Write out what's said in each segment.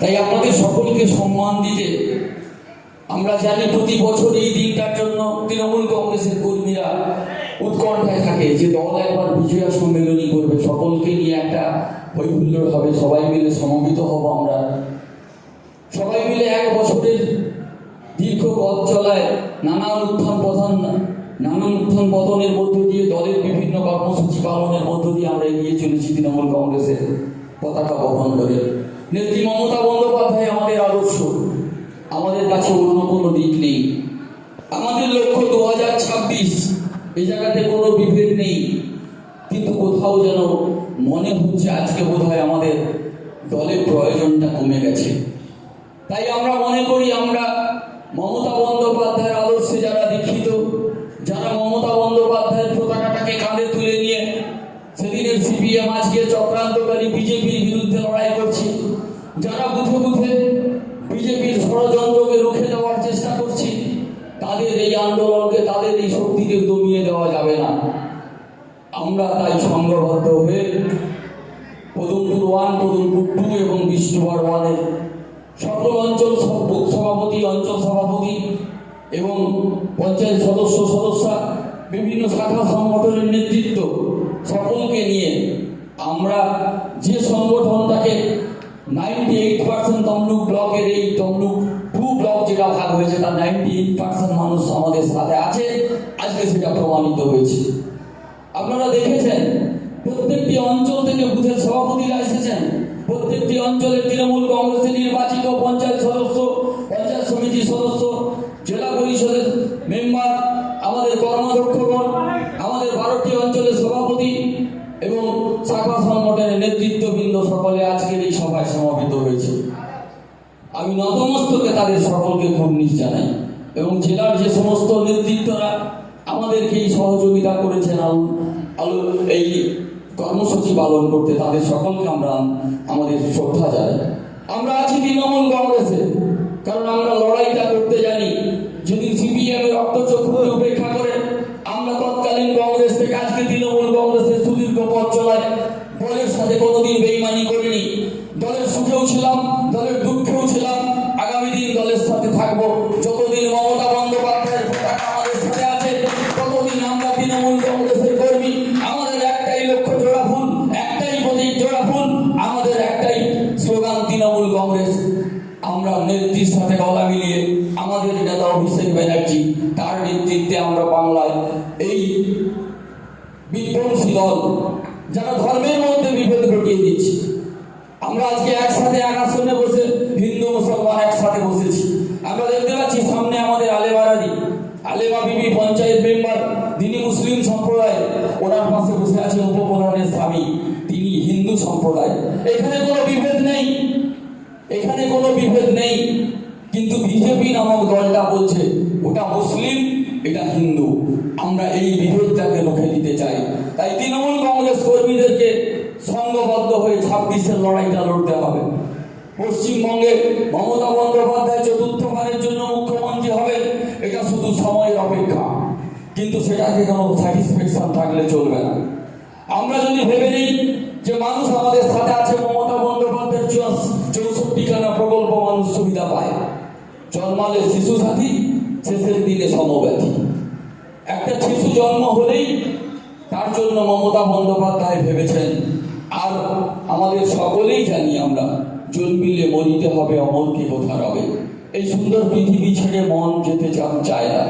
তাই আপনাদের সকলকে সম্মান দিতে আমরা জানি প্রতি বছর এই দিনটার জন্য তৃণমূল কংগ্রেসের কর্মীরা উৎকণ্ঠায় থাকে যে দল একবার বিজয়া সম্মেলনী করবে। সকলকে নিয়ে একটা হৈহুল্লোড় হবে। সবাই মিলে সমবেত হব আমরা। সবাই মিলে এক বছরের দীর্ঘ পথ চলায় নানান উত্থান পতন, নানান উত্থান পতনের মধ্য দিয়ে দলের বিভিন্ন কর্মসূচি পালনের মধ্য দিয়ে আমরা এগিয়ে চলেছি তৃণমূল কংগ্রেসের পতাকা বহন করে। নেত্রী মমতা বন্দ্যোপাধ্যায় আমাদের আদর্শ। আমাদের কাছে অন্য কোনো দিক নেই। আমাদের লক্ষ্য দু হাজার ছাব্বিশ, এই জায়গাতে কোনো বিভেদ নেই। কিন্তু কোথাও যেন মনে হচ্ছে আজকে বোধ হয় আমাদের দলের প্রয়োজনটা কমে গেছে। তাই আমরা মনে করি আমরা মমতা বন্দ্যোপাধ্যায়ের আদর্শে যারা দীক্ষিত, যারা মমতা বন্দ্যোপাধ্যায়ের পতাকাটাকে কাঁধে তুলে নিয়ে, সেদিনের সিপিএম আজকে চক্রান্তকারী বিজেপির বিরুদ্ধে লড়াই করছে যারা বুথে বুথে বিজেপির ষড়যন্ত্রকে রুখে দেওয়ার চেষ্টা করছে তাদের এই আন্দোলনকে তাদের এই শক্তিকে দমিয়ে দেওয়া যাবে না। আমরা তাই সংঘবদ্ধ হয়ে পদমপুর ওয়ান, পদমপুর টু এবং বিষ্ণুবার ওয়ানের সকল অঞ্চল সভাপতি অঞ্চল সভাপতি এবং পঞ্চায়েত সদস্য সদস্যা বিভিন্ন শাখা সংগঠনের নেতৃত্ব সকলকে নিয়ে আমরা যে সংগঠনটাকে নাইনটি এইট পার্সেন্ট তমলুক ব্লকের এই তমলুক টু ব্লক যেটা ভাগ হয়েছে, তার নাইনটি এইট পার্সেন্ট মানুষ আমাদের সাথে আছে। আজকে সেটা প্রমাণিত হয়েছে। আপনারা দেখেছেন, প্রত্যেকটি অঞ্চল থেকে বুথের সভাপতিরা এসেছেন। প্রত্যেকটি অঞ্চলের তৃণমূল কংগ্রেসের কর্মসূচি পালন করতে তাদের সকলকে আমরা আমাদের শ্রদ্ধা জানাই। আমরা আছি তৃণমূল কংগ্রেসে কারণ আমরা লড়াইটা করতে জানি। যদি সিপিএম এর রক্তচক্ষুকে উপেক্ষা করে আমরা তৎকালীন কংগ্রেস থেকে আজকে তৃণমূল কংগ্রেসের সুদীর্ঘ পথ চলায় দলের সাথে কোনোদিন বেইমানি করিনি। দলের সুখেও ছিলাম সামনে আমাদের আলেমারাদি আলেমা বিবি পঞ্চায়েত মেম্বার তিনি মুসলিম সম্প্রদায় ওনার পাশে বসে আছেন উপপ্রধানের স্বামী, তিনি হিন্দু সম্প্রদায় এখানে কোনো বিভেদ নেই। এখানে কোনো বিভেদ নেই। কিন্তু বিজেপি নামক দলটা বলছে, ওটা মুসলিম, এটা হিন্দু। আমরা এই বিভেদটাকে রুখে দিতে চাই। তাই তৃণমূল কংগ্রেস কর্মীদেরকে সংঘবদ্ধ হয়ে ছাব্বিশের লড়াইটা লড়তে হবে। পশ্চিমবঙ্গে মমতা বন্দ্যোপাধ্যায় চতুর্থবারের জন্য মুখ্যমন্ত্রী হবে এটা শুধু সময়ের অপেক্ষা। কিন্তু সেটাকে কোনো স্যাটিসফ্যাকশন থাকলে চলবে না। আমরা যদি ভেবে নিই যে মানুষ আমাদের সাথে আছে, মমতা বন্দ্যোপাধ্যায়ের চৌষট্টি খানা প্রকল্প মানুষ সুবিধা পায়। জন্মালে শিশু সাথী, শেষের দিনে সমব্যথী। একটা শিশু জন্ম হলেই তার জন্য মমতা বন্দ্যোপাধ্যায় ভেবেছেন, আর আমাদের আমরা জন্মিলে মরিতে হবে অমরকে কোথা রবে এই সুন্দর পৃথিবী ছেড়ে মন যেতে চান চায় না,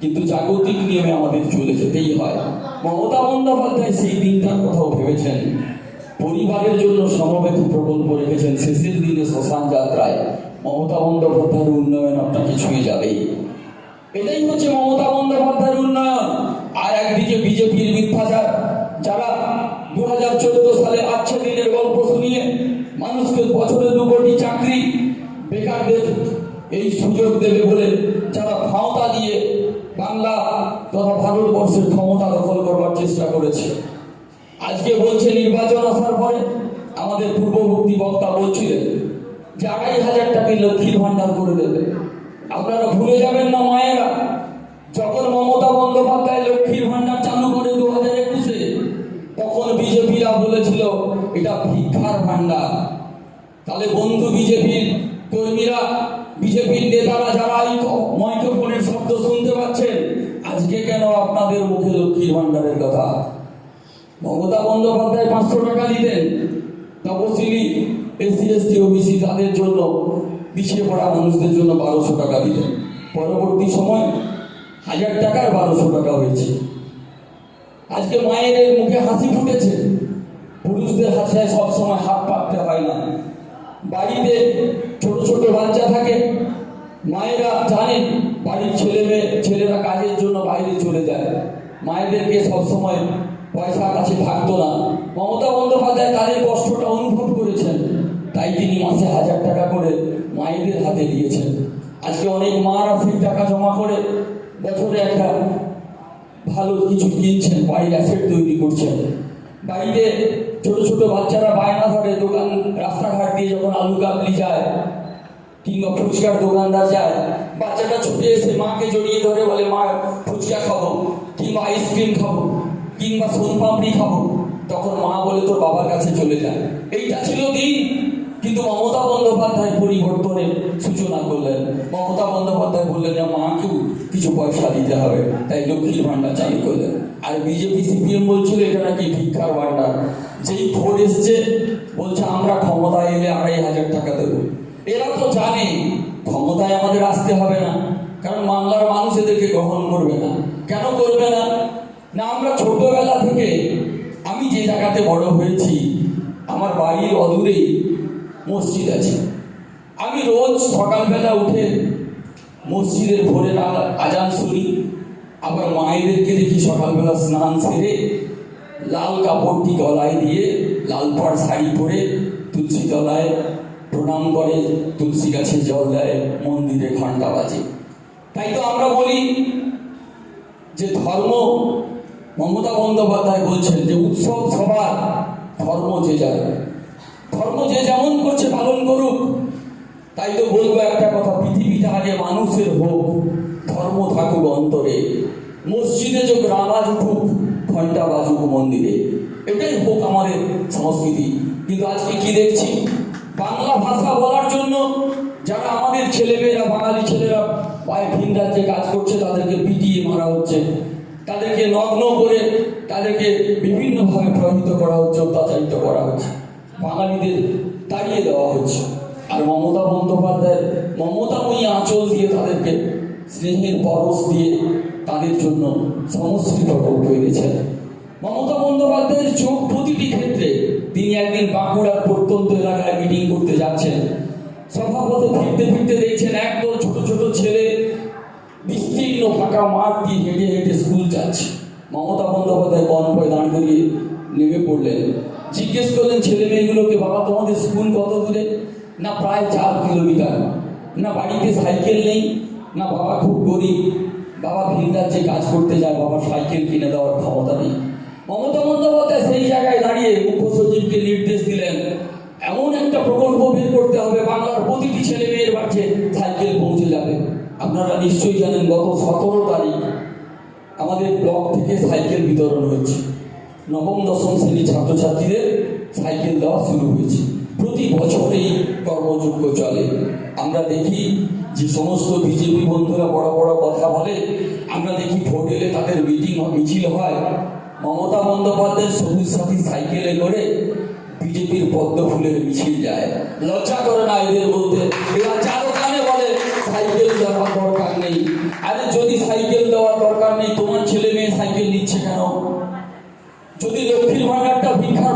কিন্তু জাগতিক নিয়মে আমাদের চলে যেতেই হয়। মমতা বন্দ্যোপাধ্যায় সেই দিনটার কথাও ভেবেছেন। পরিবারের জন্য সমবেত প্রকল্প রেখেছেন শেষের দিনে শ্মশান যাত্রায়। মমতা বন্দ্যোপাধ্যায়ের উন্নয়ন আপনাকে ছুঁয়ে যাবেই। এটাই হচ্ছে মমতা বন্দ্যোপাধ্যায়ের উন্নয়ন। মানুষকে বছরে দু কোটি চাকরি বেকারদের এই সুযোগ দেবে বলে যারা ভাওতা দিয়ে বাংলা তথা ভারতবর্ষের ক্ষমতা দখল করবার চেষ্টা করেছে। আজকে বলছে নির্বাচন আসার পরে আমাদের পূর্ববর্তী বক্তা বলছিলেন যে আড়াই হাজার টাকা লক্ষ্মীর ভান্ডার করে দেবে। আপনারা ভুলে যাবেন না মায়েরা, যখন মমতা বন্দ্যোপাধ্যায় লক্ষ্মীর ভান্ডার চালু করে দু হাজার একুশে, তখন বিজেপিরা বলেছিল, এটা ভিক্ষার ভান্ডার তাহলে বন্ধু বিজেপির কর্মীরা, বিজেপির নেতারা যারা এই মাইক্রোফোনের শব্দ শুনতে পাচ্ছেন, আজকে কেন আপনাদের মুখে লক্ষ্মীর ভান্ডারের কথা? মমতা বন্দ্যোপাধ্যায় পাঁচশো টাকা দিতেন তপশিলি এসসি, এসটি, ওবিসি তাদের জন্য, পিছিয়ে পড়া মানুষদের জন্য বারোশো টাকা দিতেন। পরবর্তী সময় হাজার টাকার বারোশো টাকা হয়েছে। আজকে মায়ের মুখে হাসি ফুটেছে। পুরুষদের হাসায় সবসময় হাত পাততে হয় না। বাড়িতে ছোট ছোট বাচ্চা থাকে, মায়েরা জানেন বাড়ির ছেলে মেয়ে, ছেলেরা কাজের জন্য বাইরে চলে যায়। মায়েদেরকে সবসময় পয়সা কাছে থাকতো না। মমতা বন্দ্যোপাধ্যায় তাদের কষ্টটা অনুভব করেছেন। তাই তিনি মাসে হাজার টাকা করে মায়েদের হাতে দিয়েছেন। আজকে অনেক মারা সেই টাকা জমা করে বছরে একটা ভালো কিছু কিনছেন, বাড়ির অ্যাসেট তৈরি করছেন। বাড়িতে ছোট ছোট বাচ্চারা বায়না ধরে দোকান, রাস্তাঘাট দিয়ে যখন আলু কাবলি যায়, কিংবা ফুচকার দোকানদার যায়, বাচ্চাটা ছুটে এসে মাকে জড়িয়ে ধরে বলে, মা, ফুচকা খাব, কিংবা আইসক্রিম খাব, কিংবা সোনপাপড়ি খাব। তখন মা বলে, তোর বাবার কাছে চলে যায় এইটা ছিল দিন। কিন্তু মমতা বন্দ্যোপাধ্যায় পরিবর্তনের সূচনা করলেন। মমতা বন্দ্যোপাধ্যায় বললেন যে মাকেও কিছু পয়সা দিতে হবে। তাই লক্ষ্মীর ভাণ্ডার চালু করলেন। আর বিজেপি সিপিএম বলছিল, এটা নাকি ভিক্ষার ভাণ্ডার। যেই ভোট এসছে, বলছে, আমরা ক্ষমতায় এলে আড়াই হাজার টাকা দেবো। এরা তো জানে, ক্ষমতায় আমাদের আসতে হবে না। কারণ বাংলার মানুষ এদেরকে গ্রহণ করবে না। কেন করবে না? না, আমরা ছোটবেলা থেকে আমি যে জায়গাতে বড় হয়েছি, আমার বাড়ির অদূরেই মসজিদ আছে। আমি রোজ সকালবেলা উঠে মসজিদের ভোরের আজান শুনি। আবার মায়েদেরকে দেখি সকালবেলা স্নান সেরে লাল কাপড়টি গলায় দিয়ে লাল পাড় শাড়ি পরে তুলসী তলায় প্রণাম করে, তুলসী গাছে জল দেয়, মন্দিরে ঘণ্টা বাজে। তাই তো আমরা বলি যে ধর্ম, মমতা বন্দ্যোপাধ্যায় বলছেন যে উৎসব সবার ধর্ম যে যার। ধর্ম যে যেমন করছে পালন করুক, তাই তো বলব একটা কথা পৃথিবীতে আগে মানুষের হোক, ধর্ম থাকুক অন্তরে। মসজিদে যোগ রামাজ উঠুক ঘণ্টা বাজুক মন্দিরে। এটাই হোক আমাদের সংস্কৃতি। কিন্তু আজকে কি দেখছি? বাংলা ভাষা বলার জন্য যারা আমাদের ছেলেমেয়েরা, বাঙালি ছেলেরা ভিন রাজ্যে কাজ করছে, তাদেরকে পিটিয়ে মারা হচ্ছে। তাদেরকে নগ্ন করে তাদেরকে বিভিন্নভাবে প্রভাবিত করা হচ্ছে, অত্যাচারিত করা হচ্ছে। বাঙালিদের তাড়িয়ে দেওয়া হচ্ছে। আর মমতা বন্দ্যোপাধ্যায়ের মমতাময়ী আঁচল দিয়ে তাদেরকে স্নেহের পরশ দিয়ে তাদের জন্য সংস্কৃত করতে পেরেছেন মমতা বন্দ্যোপাধ্যায়ের চোখ প্রতিটি ক্ষেত্রে তিনি একদিন বাঁকুড়ার প্রত্যন্ত এলাকায় মিটিং করতে যাচ্ছেন। সভাপতি ফিরতে ফিরতে দেখছেন একদল ছোট ছোট ছেলে বিস্তীর্ণ ফাঁকা মাঠ দিয়ে হেঁটে হেঁটে স্কুল যাচ্ছে। মমতা বন্দ্যোপাধ্যায় কনভয় দাঁড় করিয়ে নেমে পড়লেন। জিজ্ঞেস করলেন, ছেলে মেয়েগুলোকে বাবা, তোমাদের স্কুল কত দূরে? না, প্রায় চার কিলোমিটার না, বাড়িতে সাইকেল নেই। না, বাবা খুব গরিব। বাবা ভিন যে কাজ করতে যায় বাবা সাইকেল কিনে দেওয়ার ক্ষমতা নেই। মমতা বন্দ্যোপাধ্যায় সেই জায়গায় দাঁড়িয়ে মুখ্য সচিবকে নির্দেশ দিলেন, এমন একটা প্রকল্প বের করতে হবে, বাংলার প্রতিটি ছেলে মেয়ের বাড়িতে সাইকেল পৌঁছে যাবে। আপনারা নিশ্চয়ই জানেন, গত সতেরো তারিখ আমাদের ব্লক থেকে সাইকেল বিতরণ হয়েছে। নবম, দশম শ্রেণির ছাত্রছাত্রীদের সাইকেল দেওয়া শুরু হয়েছে। প্রতি বছর এই কর্মযোগ্য চলে। আমরা দেখি যে সমস্ত বিজেপি বন্ধুরা বড় বড় কথা বলে, আমরা দেখি ভোট এলে তাদের মিটিং, মিছিল হয়। মমতা বন্দ্যোপাধ্যায়ের সবুজ সাথী সাইকেলে করে বিজেপির পদ্ম ফুলের মিছিল যায়। লজ্জা করে না এদের বলতে এরা চারো কানে বলে, সাইকেল দেওয়ার দরকার নেই। আরে যদি সাইকেল দেওয়ার দরকার নেই, তোমার ছেলে মেয়ে সাইকেল নিচ্ছে কেন? যদি লক্ষ্মীর ভান্ডারটা ভিক্ষার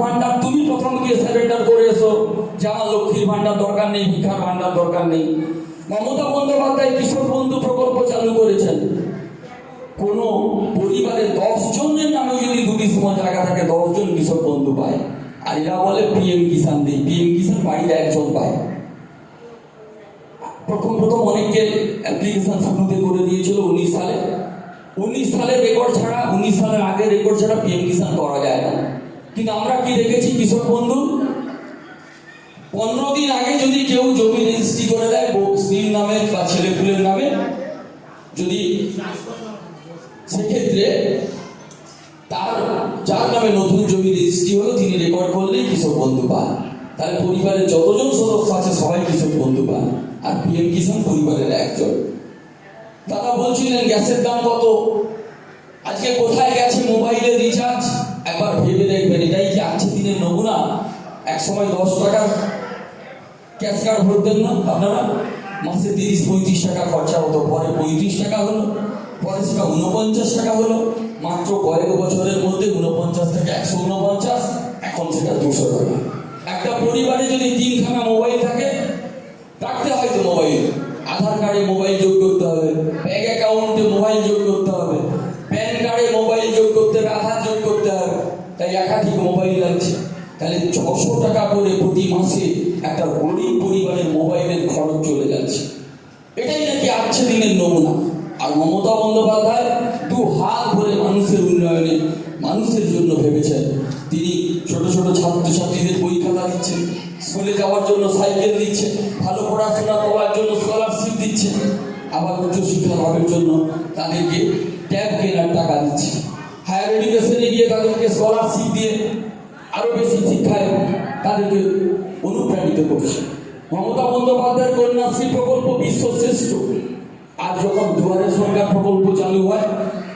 যে লক্ষ্মীর ভান্ডার দরকার নেই ভিক্ষার ভান্ডার দরকার নেই। মমতা বন্দ্যোপাধ্যায় কৃষক বন্ধু প্রকল্প চালু করেছেন। কোন পরিবারে দশ জনের নামে যদি দুটি সময় জায়গা থাকে, দশ জন কৃষক বন্ধু পায়। আর এরা বলে পিএম কিষান দেই। পিএম কিষান বাড়ির একজন পায়। প্রথম প্রথম অনেককে অ্যাপ্লিকেশন শুরুতে করে দিয়েছিল উনিশ সালে। উনিশ সালের রেকর্ড ছাড়া, উনিশ সালের আগে রেকর্ড ছাড়া পিএম কিষান করা যায় না। কিন্তু আমরা কি দেখেছি কৃষক বন্ধু? পনেরো দিন আগে যদি কেউ জমি রেজিস্ট্রি করে দেয় স্ত্রীর নামে বা ছেলেপুলের নামে, যদি সেক্ষেত্রে তার, যার নামে নতুন জমি রেজিস্ট্রি হলো, তিনি রেকর্ড করলেই কৃষক বন্ধু পান। তাহলে পরিবারের যতজন সদস্য আছে, সবাই কৃষক বন্ধু পান। আর পিএম কিষাণ পরিবারের একজন। দাদা বলছিলেন, গ্যাসের দাম কত? আজকে কোথায় গেছে মোবাইলের রিচার্জ একবার ভেবে দেখবেন, এটাই কি আছে দিনের নমুনা? এক সময় দশ টাকার ক্যাশ কার্ড ভরতেন না, আপনারা মাসে তিরিশ, পঁয়ত্রিশ টাকা খরচা হতো, পরে পঁয়ত্রিশ টাকা হলো, পরে সেটা উনপঞ্চাশ টাকা হলো, মাত্র কয়েক বছরের মধ্যে উনপঞ্চাশ থেকে একশো ঊনপঞ্চাশ, এখন সেটা দুশো টাকা। একটা পরিবারে যদি তিনখানা মোবাইল থাকে রাখতে হয় তো মোবাইল আধার কার্ডে মোবাইল যোগ করতে হবে ব্যাংক অ্যাকাউন্টে মোবাইল যোগ করতে হবে প্যান কার্ডে মোবাইল যোগ করতে হবে আধার যোগ করতে হবে তাই একাধিক মোবাইল লাগছে তাহলে ছশো টাকা করে প্রতি মাসে একটা গরিব পরিবারের মোবাইলের খরচ চলে যাচ্ছে এটাই নাকি আছে দিনের নমুনা আর মমতা বন্দ্যোপাধ্যায় দু হাত ভরে মানুষের উন্নয়নে মানুষের জন্য ভেবেছেন তিনি ছোট ছোট ছাত্রছাত্রীদের বই খাতা দিচ্ছে, স্কুলে যাওয়ার জন্য সাইকেল দিচ্ছে, ভালো পড়াশোনা করার জন্য স্কলারশিপ দিচ্ছে। আবার উচ্চশিক্ষা লাভের জন্য তাদেরকে ট্যাব কেনার টাকা দিচ্ছে। হায়ার এডুকেশনে গিয়ে তাদেরকে স্কলারশিপ দিয়ে আরও বেশি শিক্ষায় তাদেরকে অনুপ্রাণিত করছে। মমতা বন্দ্যোপাধ্যায়ের কন্যাশ্রী প্রকল্প বিশ্ব শ্রেষ্ঠ। আর যখন দুয়ারে সরকার প্রকল্প চালু হয়,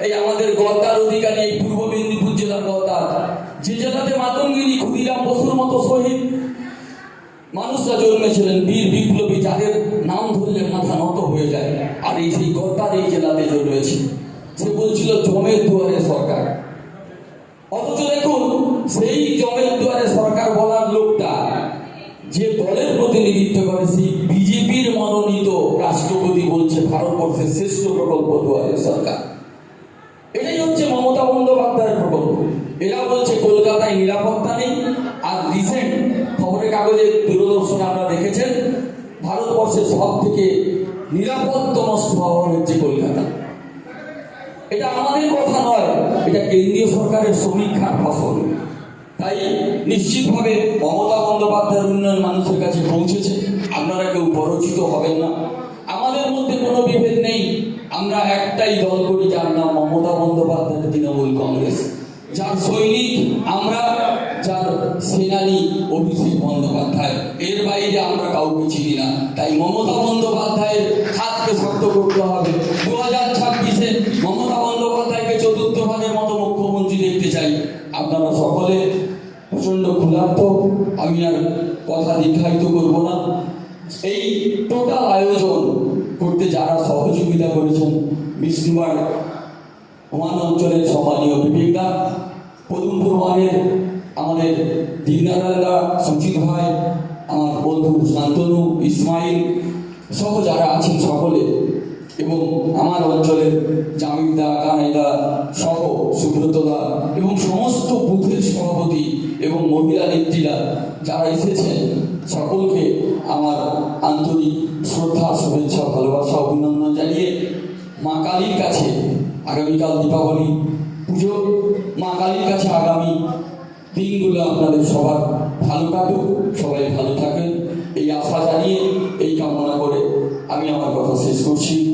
এই আমাদের গদ্দার অধিকারী এই পূর্ব মেদিনীপুর জেলার গদ্দার। যে জেলাতে মাতঙ্গিনী ক্ষুদিরাম বসুর মতো শহীদ মানুষরা জন্মেছিলেন, বীর বিপ্লবী যাদের নাম ধরলে মাথা নত হয়ে যায়। আর এই সেই গদ্দার এই জেলাতে জন্মেছে সে বলছিল জমের দুয়ারে সরকার। অথচ দেখুন, সেই জমের দুয়ারে সরকার বলার লোকটা যে দলের প্রতিনিধিত্ব করে, সেই বিজেপির মনোনীত রাষ্ট্রপতি বলছে ভারতবর্ষের শ্রেষ্ঠ প্রকল্প দুয়ারে সরকার। এটাই হচ্ছে মমতা বন্দ্যোপাধ্যায়ের প্রকল্প। এরা বলছে কলকাতায় নিরাপত্তা নেই, আর রিসেন্ট খবরের কাগজে দূরদর্শনে আপনারা দেখেছেন, ভারতবর্ষের সব থেকে নিরাপদতম শহর হচ্ছে কলকাতা। এটা আমাদের কথা নয়, এটা কেন্দ্রীয় সরকারের সমীক্ষার ফসল। তাই নিশ্চিতভাবে মমতা বন্দ্যোপাধ্যায়ের উন্নয়ন মানুষের কাছে পৌঁছেছে, আপনারা কেউ পরিচিত হবেন না। আমাদের মধ্যে কোনো বিভেদ নেই, আমরা একটাই দল করি যার নাম মমতা বন্দ্যোপাধ্যায়, তৃণমূল কংগ্রেস। যার সৈনিক আমরা, যার সেনানী অভিষেক বন্দ্যোপাধ্যায়। এর বাইরে আমরা কাউকে চিনি না। তাই মমতা বন্দ্যোপাধ্যায়ের হাতকে শক্ত করতে হবে। দু হাজার ছাব্বিশে মমতা বন্দ্যোপাধ্যায়কে চতুর্থবারের মতো মুখ্যমন্ত্রী দেখতে চাই। আপনারা সকলে প্রচণ্ড ক্ষুধার্ত। আমি আর কথা দীর্ঘায়িত করব না। এই টোটাল আয়োজন করতে যারা সহযোগিতা করেছেন, বিষ্ণুবার ওয়ান অঞ্চলের সম্মানীয় বিবেকদা, পদুমপুর ওয়ানের আমাদের দিনারায়ণদা সুচিত ভাই, আমার বন্ধু শান্তনু, ইসমাইল সহ যারা আছেন সকলে, এবং আমার অঞ্চলের জামিনদা কানাইদা সহ সুব্রতদা এবং সমস্ত বুথের সভাপতি এবং মহিলা নেত্রীরা যারা এসেছেন, সকলকে আমার আন্তরিক শ্রদ্ধা, শুভেচ্ছা, ভালোবাসা, অভিনন্দন জানিয়ে মা কালীর কাছে আগামীকাল দীপাবলি, পুজো, মা কালীর কাছে আগামী দিনগুলো আপনাদের সবার ভালো কাটুক, সবাই ভালো থাকেন। এই আশা জানিয়ে এই কামনা করে আমি আমার কথা শেষ করছি।